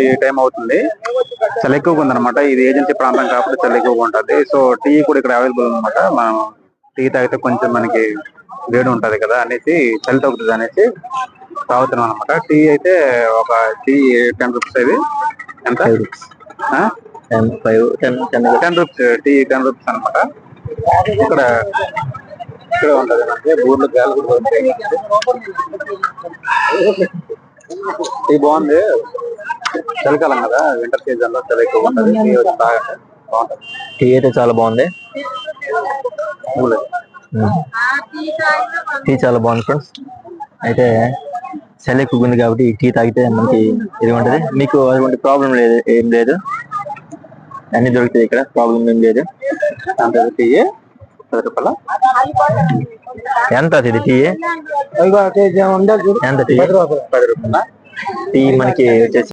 ఈ టైం అవుతుంది. చాలా ఎక్కువగా ఉందన్నమాట ఇది ఏజెన్సీ ప్రాంతం కాబట్టి చాలా ఎక్కువగా ఉంటది. సో టీ కూడా ఇక్కడ అవైలబుల్ ఉందన్నమాట మనం టీ తాగితే కొంచెం మనకి వేడి ఉంటది కదా అనేసి చలి తగ్గుతుంది అనేసి తాగుతున్నాం అనమాట టీ అయితే ఒక టీ టెన్ రూపీస్ ఇది. ఎంత? Ten five ten ten ten rupees tea ten rupees అనమాట ఇక్కడ ఇక్కడ ఉంటది మనకి ఊర్లో గాలి కూడా. టీ బాగుంది. చలికాలం కదా వింటర్ సీజన్లో చలి ఎక్కువ ఉంటది టీ వచ్చి తాగండి. బాగుంటది. టీ అయితే చాలా బాగుంది. టీ చాలా బాగుంది ఫ్రెండ్స్ అయితే చలి ఎక్కువ ఉంది కాబట్టి టీ తాగితే మనకి ఇది ఉంటది. మీకు అటువంటి ప్రాబ్లం లేదు ఏం లేదు. అన్ని దొరుకుతాయి ఇక్కడ ప్రాబ్లం ఏం లేదు. అంత టీ? పది రూపాయల? ఎంత ఇది టీ? ఎంత టీ? పది రూపాయల. టీ మనకి వచ్చేసి